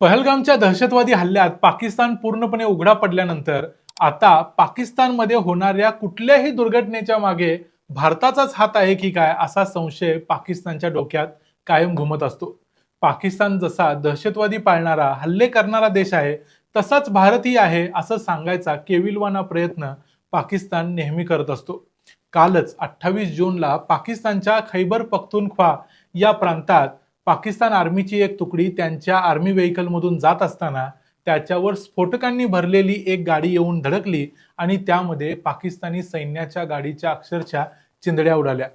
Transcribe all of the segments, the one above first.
पहलगामच्या दहशतवादी हल्ल्यात पाकिस्तान पूर्णपणे उघडा पडल्यानंतर आता पाकिस्तानमध्ये होणाऱ्या कुठल्याही दुर्घटनेच्या मागे भारताचाच हात आहे की काय असा संशय पाकिस्तानच्या डोक्यात कायम घुमत असतो. पाकिस्तान जसा दहशतवादी पाळणारा हल्ले करणारा देश आहे तसाच भारतही आहे असं सांगायचा केविलवाना प्रयत्न पाकिस्तान नेहमी करत असतो. कालच अठ्ठावीस जूनला पाकिस्तानच्या खैबर पख्तूनख्वा या प्रांतात पाकिस्तान आर्मीची एक तुकडी त्यांच्या आर्मी व्हेकलमधून जात असताना त्याच्यावर स्फोटकांनी भरलेली एक गाडी येऊन धडकली आणि त्यामध्ये पाकिस्तानी सैन्याच्या गाडीच्या अक्षरशः चिंदड्या उडाल्या.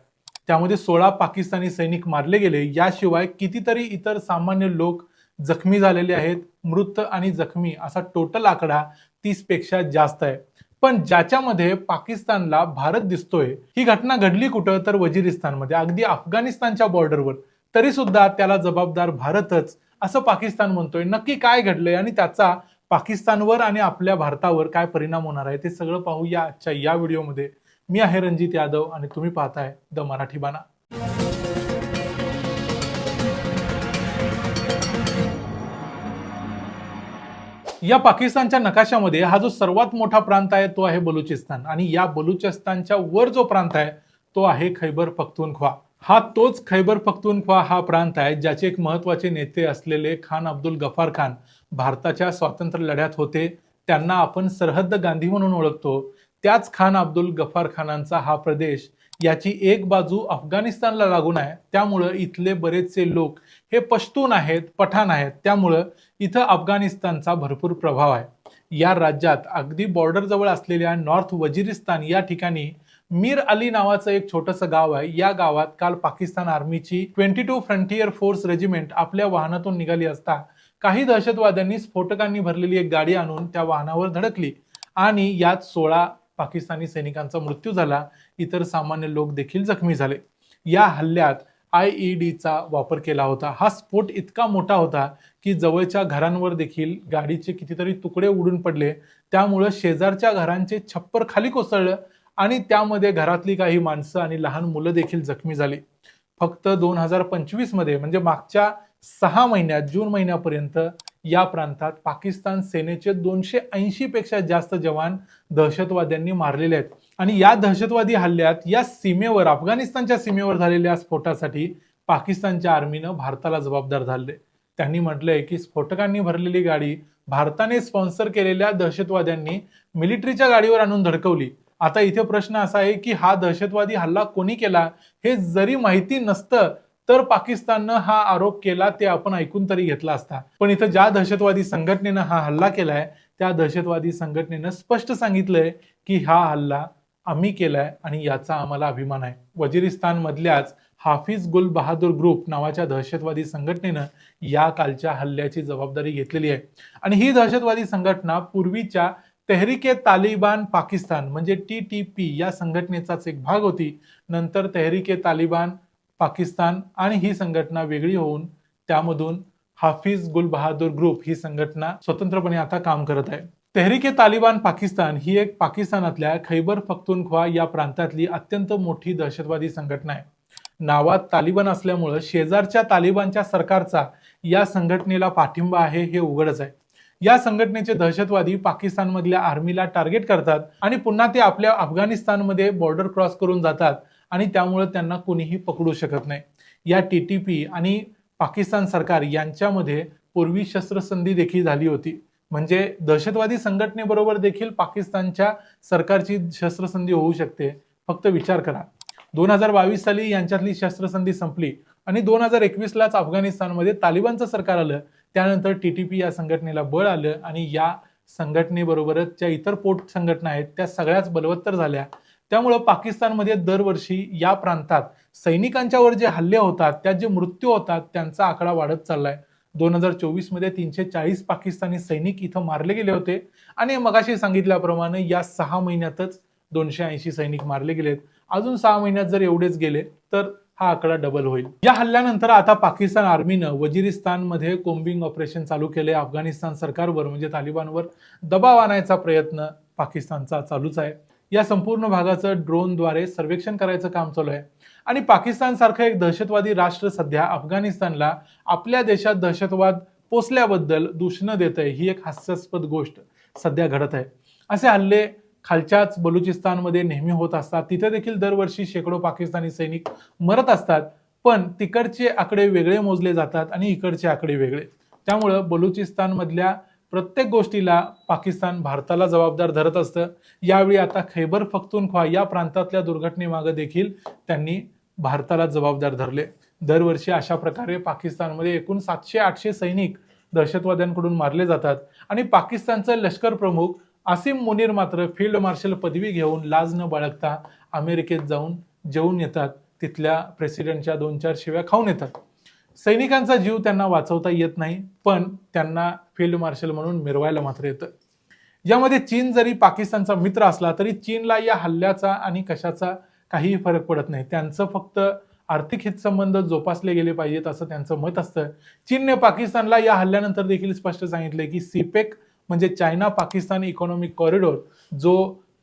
त्यामध्ये सोळा पाकिस्तानी सैनिक मारले गेले. याशिवाय कितीतरी इतर सामान्य लोक जखमी झालेले आहेत. मृत आणि जखमी असा टोटल आकडा तीसपेक्षा जास्त आहे. पण ज्याच्यामध्ये पाकिस्तानला भारत दिसतोय ही घटना घडली कुठं? तर वजिरिस्तानमध्ये अगदी अफगाणिस्तानच्या बॉर्डरवर तरी सुद्धा त्याला जबाबदार भारतच असं पाकिस्तान म्हणतोय. नक्की काय घडलंय आणि त्याचा पाकिस्तानवर आणि आपल्या भारतावर काय परिणाम होणार आहे ते सगळं पाहूया आजच्या या व्हिडिओमध्ये. मी आहे रणजित यादव आणि तुम्ही पाहताय द मराठी बाणा. या पाकिस्तानच्या नकाशामध्ये हा जो सर्वात मोठा प्रांत आहे तो आहे बलुचिस्तान. आणि या बलुचिस्तानच्या वर जो प्रांत आहे तो आहे खैबर पख्तूनख्वा. हा तोच खैबर पख्तूनख्वा हा प्रांत आहे ज्याचे एक महत्त्वाचे नेते असलेले खान अब्दुल गफार खान भारताच्या स्वातंत्र्य लढ्यात होते. त्यांना आपण सरहद्द गांधी म्हणून ओळखतो. त्याच खान अब्दुल गफार खानांचा हा प्रदेश याची एक बाजू अफगाणिस्तानला लागून आहे. त्यामुळं इथले बरेचसे लोक हे पश्तून आहेत पठाण आहेत. त्यामुळं इथं अफगाणिस्तानचा भरपूर प्रभाव आहे. या राज्यात अगदी बॉर्डर जवळ असलेल्या नॉर्थ वजिरिस्तान या ठिकाणी मीर अली नावाचं एक छोटंसं गाव आहे. या गावात काल Pakistan आर्मीची twenty two frontier force regiment आपल्या वाहनातून निघाली असता काही दहशतवाद्यांनी स्फोटकांनी भरलेली एक गाडी आणून त्या वाहनावर धडकली आणि यात सोळा पाकिस्तानी सैनिकांचा मृत्यू झाला. इतर सामान्य लोक देखील जखमी झाले. या हल्ल्यात आय ई डीचा वापर केला होता. हा स्फोट इतका मोठा होता की जवळच्या घरांवर देखील गाडीचे कितीतरी तुकडे उडून पडले. त्यामुळं शेजारच्या घरांचे छप्पर खाली कोसळलं आणि त्यामध्ये घरातली काही माणसं आणि लहान मुलं देखील जखमी झाली. फक्त दोन हजार पंचवीसमध्ये म्हणजे मागच्या सहा महिन्यात जून महिन्यापर्यंत या प्रांतात पाकिस्तान सेनेचे दोनशे ऐंशी पेक्षा जास्त जवान दहशतवाद्यांनी मारलेले आहेत. आणि या दहशतवादी हल्ल्यात या सीमेवर अफगाणिस्तानच्या सीमेवर झालेल्या स्फोटासाठी पाकिस्तानच्या आर्मीनं भारताला जबाबदार धरले. त्यांनी म्हटलंय की स्फोटकांनी भरलेली गाडी भारताने स्पॉन्सर केलेल्या दहशतवाद्यांनी मिलिटरीच्या गाडीवर आणून धडकवली. आता इथे प्रश्न असा आहे की हा दहशतवादी हल्ला कोणी केला? हे जरी माहिती नसतं तर पाकिस्ताननं हा आरोप केला ते आपण ऐकून तरी घेतला असता. पण इथं ज्या दहशतवादी संघटनेनं हा हल्ला केलाय त्या दहशतवादी संघटनेनं स्पष्ट सांगितलंय की हा हल्ला आम्ही केलाय आणि याचा आम्हाला अभिमान आहे. वजिरिस्तान मधल्याच हाफिज गुल बहादूर ग्रुप नावाच्या दहशतवादी संघटनेनं या कालच्या हल्ल्याची जबाबदारी घेतलेली आहे. आणि ही दहशतवादी संघटना पूर्वीच्या तेहरिके तालिबान पाकिस्तान म्हणजे टी टी पी या संघटनेचाच एक भाग होती. नंतर तेहरिके तालिबान पाकिस्तान आणि ही संघटना वेगळी होऊन त्यामधून हाफिज गुलबहादूर ग्रुप ही संघटना स्वतंत्रपणे आता काम करत आहे. तेहरिके तालिबान पाकिस्तान ही एक पाकिस्तानातल्या खैबर पख्तुनख्वा या प्रांतातली अत्यंत मोठी दहशतवादी संघटना आहे. नावात तालिबान असल्यामुळं शेजारच्या तालिबानच्या सरकारचा या संघटनेला पाठिंबा आहे हे उघडच आहे. या संघटनेचे दहशतवादी पाकिस्तानमधल्या आर्मीला टार्गेट करतात आणि पुन्हा ते आपल्या अफगाणिस्तानमध्ये बॉर्डर क्रॉस करून जातात आणि त्यामुळे त्यांना कोणीही पकडू शकत नाही. या टी टी पी आणि पाकिस्तान सरकार यांच्यामध्ये पूर्वी शस्त्रसंधी देखील झाली होती. म्हणजे दहशतवादी संघटनेबरोबर देखील पाकिस्तानच्या सरकारची शस्त्रसंधी होऊ शकते. फक्त विचार करा. दोन हजार बावीस साली यांच्यातली शस्त्रसंधी संपली आणि दोन हजार एकवीसलाच अफगाणिस्तानमध्ये तालिबानचं सरकार आलं. त्यानंतर टी टी पी या संघटनेला बळ आलं आणि या संघटनेबरोबरच ज्या इतर पोट संघटना आहेत त्या सगळ्याच बलवत्तर झाल्या. त्यामुळं पाकिस्तानमध्ये दरवर्षी या प्रांतात सैनिकांच्यावर जे हल्ले होतात त्यात जे मृत्यू होतात त्यांचा आकडा वाढत चाललाय. दोन हजार चोवीसमध्ये तीनशे चाळीस पाकिस्तानी सैनिक इथं मारले गेले होते आणि मगाशी सांगितल्याप्रमाणे या सहा महिन्यातच दोनशे ऐंशी सैनिक मारले गेलेत. अजून सहा महिन्यात जर एवढेच गेले तर हा आकडा डबल होईल. या हल्ल्यानंतर आता पाकिस्तान आर्मीनं वजिरिस्तानमध्ये कोम्बिंग ऑपरेशन चालू केले. अफगाणिस्तान सरकारवर म्हणजे तालिबानवर दबाव आणायचा प्रयत्न पाकिस्तानचा चालूच आहे. या संपूर्ण भागाचं ड्रोनद्वारे सर्वेक्षण करायचं काम चालू आहे. आणि पाकिस्तान सारखं एक दहशतवादी राष्ट्र सध्या अफगाणिस्तानला आपल्या देशात दहशतवाद पोचल्याबद्दल दूषणं देत आहे ही एक हास्यास्पद गोष्ट सध्या घडत आहे. असे हल्ले खालच्याच बलुचिस्तानमध्ये नेहमी होत असतात. तिथे देखील दरवर्षी शेकडो पाकिस्तानी सैनिक मरत असतात. पण तिकडचे आकडे वेगळे मोजले जातात आणि इकडचे आकडे वेगळे. त्यामुळं बलुचिस्तानमधल्या प्रत्येक गोष्टीला पाकिस्तान भारताला जबाबदार धरत असतं. यावेळी आता खैबर पख्तूनख्वा या प्रांतातल्या दुर्घटनेमागं देखील त्यांनी भारताला जबाबदार धरले. दरवर्षी अशा प्रकारे पाकिस्तानमध्ये एकूण सातशे आठशे सैनिक दहशतवाद्यांकडून मारले जातात. आणि पाकिस्तानचं लष्कर प्रमुख आसिम मुनीर मात्र फील्ड मार्शल पदवी घेऊन लाज न बाळगता अमेरिकेत जाऊन जेवून येतात. तिथल्या प्रेसिडेंटच्या दोन चार शिव्या खाऊन येतात. सैनिकांचा जीव त्यांना वाचवता येत नाही पण त्यांना फील्ड मार्शल म्हणून मिरवायला मात्र येतं. यामध्ये चीन जरी पाकिस्तानचा मित्र असला तरी चीनला या हल्ल्याचा आणि कशाचा काहीही फरक पडत नाही. त्यांचं फक्त आर्थिक हितसंबंध जोपासले गेले पाहिजेत असं त्यांचं मत असतं. चीनने पाकिस्तानला या हल्ल्यानंतर देखील स्पष्ट सांगितले की सीपेक म्हणजे चायना पाकिस्तान इकॉनॉमिक कॉरिडॉर जो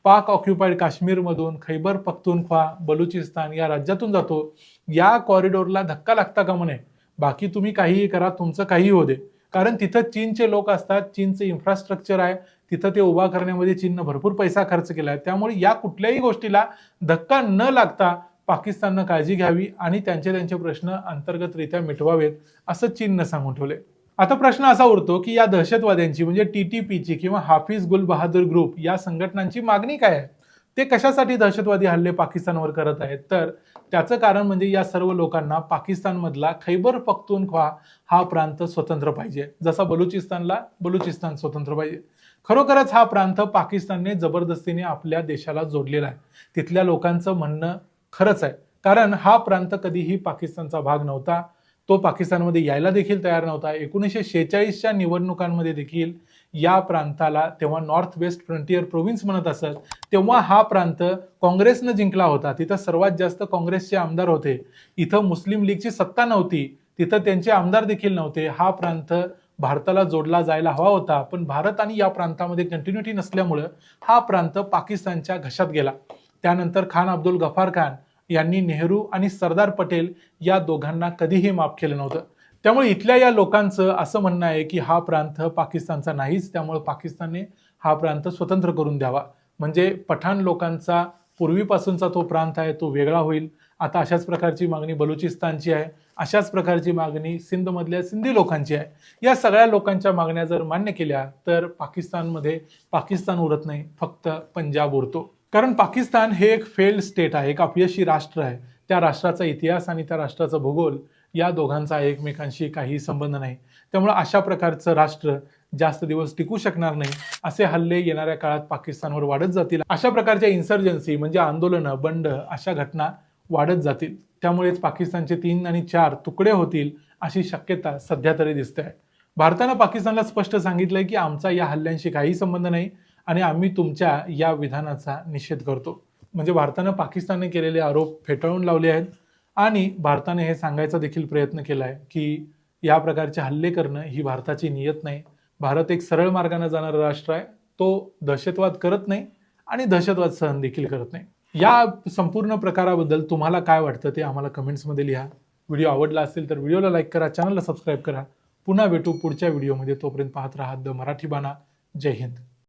पाक ऑक्युपाईड काश्मीरमधून खैबर पख्तुनख्वा बलुचिस्तान या राज्यातून जातो या कॉरिडॉरला धक्का लागता का म्हणे? बाकी तुम्ही काहीही करा तुमचं काहीही होऊ दे. कारण तिथं चीनचे लोक असतात चीनचे इन्फ्रास्ट्रक्चर आहे तिथं ते उभा करण्यामध्ये चीननं भरपूर पैसा खर्च केला आहे त्यामुळे या कुठल्याही गोष्टीला धक्का न लागता पाकिस्ताननं काळजी घ्यावी आणि त्यांचे त्यांचे प्रश्न अंतर्गतरित्या मिटवावेत असं चीननं सांगून ठेवले आता प्रश्न असा उरतो की या दहशतवाद्यांची म्हणजे टी टी पीची किंवा हाफिज गुल बहादूर ग्रुप या संघटनांची मागणी काय आहे? ते कशासाठी दहशतवादी हल्ले पाकिस्तानवर करत आहेत? तर त्याचं कारण म्हणजे या सर्व लोकांना पाकिस्तानमधला खैबर पख्तूनख्वा हा प्रांत स्वतंत्र पाहिजे. जसा बलुचिस्तानला बलुचिस्तान स्वतंत्र पाहिजे. खरोखरच हा प्रांत पाकिस्तानने जबरदस्तीने आपल्या देशाला जोडलेला आहे. तिथल्या लोकांचं म्हणणं खरंच आहे. कारण हा प्रांत कधीही पाकिस्तानचा भाग नव्हता. तो पाकिस्तानमध्ये यायला देखील तयार नव्हता. एकोणीसशे शेहेचाळीसच्या निवडणुकांमध्ये देखील या प्रांताला तेव्हा नॉर्थ वेस्ट फ्रंटियर प्रोव्हिन्स म्हणत असत तेव्हा हा प्रांत काँग्रेसनं जिंकला होता. तिथं सर्वात जास्त काँग्रेसचे आमदार होते. इथं मुस्लिम लीगची सत्ता नव्हती. तिथं त्यांचे आमदार देखील नव्हते. हा प्रांत भारताला जोडला जायला हवा होता. पण भारत आणि या प्रांतामध्ये कंटिन्युटी नसल्यामुळं हा प्रांत पाकिस्तानच्या घशात गेला. त्यानंतर खान अब्दुल गफार खान यांनी नेहरू आणि सरदार पटेल या दोघांना कधीही माफ केलं नव्हतं. त्यामुळे इथल्या या लोकांचं असं म्हणणं आहे की हा प्रांत पाकिस्तानचा नाहीच त्यामुळे पाकिस्तानने हा प्रांत स्वतंत्र करून द्यावा. म्हणजे पठाण लोकांचा पूर्वीपासूनचा तो प्रांत आहे तो वेगळा होईल. आता अशाच प्रकारची मागणी बलुचिस्तानची आहे अशाच प्रकारची मागणी सिंधमधल्या सिंधी लोकांची आहे. या सगळ्या लोकांच्या मागण्या जर मान्य केल्या तर पाकिस्तानमध्ये पाकिस्तान उरत नाही फक्त पंजाब उरतो. कारण पाकिस्तान हे एक फेल्ड स्टेट आहे एक अपयशी राष्ट्र आहे. त्या राष्ट्राचा इतिहास आणि त्या राष्ट्राचा भूगोल या दोघांचा एकमेकांशी काही संबंध नाही. त्यामुळे अशा प्रकारचं राष्ट्र जास्त दिवस टिकू शकणार नाही असे हल्ले येणाऱ्या काळात पाकिस्तानवर वाढत जातील. अशा प्रकारच्या इन्सर्जन्सी म्हणजे आंदोलनं बंड अशा घटना वाढत जातील. त्यामुळेच पाकिस्तानचे तीन आणि चार तुकडे होतील अशी शक्यता सध्या तरी दिसते आहे. भारतानं पाकिस्तानला स्पष्ट सांगितलंय की आमचा या हल्ल्यांशी काही संबंध नाही. आणि आम्ही तुमच्या या विधानाचा निषेध करतो. म्हणजे भारतानं पाकिस्तानने केलेले आरोप फेटाळून लावले आहेत आणि भारताने हे सांगायचा देखील प्रयत्न केला आहे की या प्रकारचे हल्ले करणं ही भारताची नियत नाही. भारत एक सरळ मार्गाने जाणारा राष्ट्र आहे. तो दहशतवाद करत नाही आणि दहशतवाद सहन देखील करत नाही. या संपूर्ण प्रकाराबद्दल तुम्हाला काय वाटतं ते आम्हाला कमेंट्समध्ये लिहा. व्हिडिओ आवडला असेल तर व्हिडिओला लाईक करा चॅनलला सबस्क्राईब करा. पुन्हा भेटू पुढच्या व्हिडिओमध्ये. तोपर्यंत पाहत राहा द मराठी बाणा. जय हिंद.